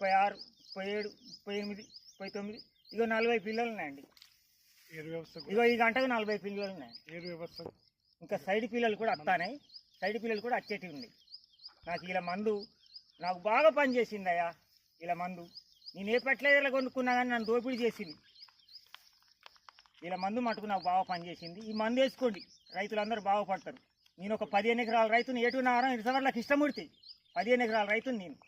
ముప్పై ఆరు ముప్పై ఏడు ముప్పై ఎనిమిది ముప్పై తొమ్మిది ఇగో నలభై పిల్లలు ఉన్నాయండి ఏరు వ్యవస్థ ఇగో ఈ గంటకు నలభై పిల్లలు ఉన్నాయి ఏరు వ్యవస్థ. ఇంకా సైడ్ పిల్లలు కూడా వస్తాయి సైడ్ పిల్లలు కూడా వచ్చేటివి ఉన్నాయి. నాకు ఇలా మందు నాకు బాగా పనిచేసింది అయ్యా ఇలా మందు. నేను ఏ పెట్లైజర్లో కొనుక్కున్నా కానీ నన్ను దోపిడీ చేసింది. ఇలా మందు మటుకు నాకు బాగా పనిచేసింది ఈ మందు వేసుకోండి. రైతులందరూ బాగుపడతారు. నేను ఒక పదిహేను ఎకరాల రైతుని ఎటు నారం ఇరసవర్లకు ఇష్టముడితే పదిహేను ఎకరాల రైతుని నేను.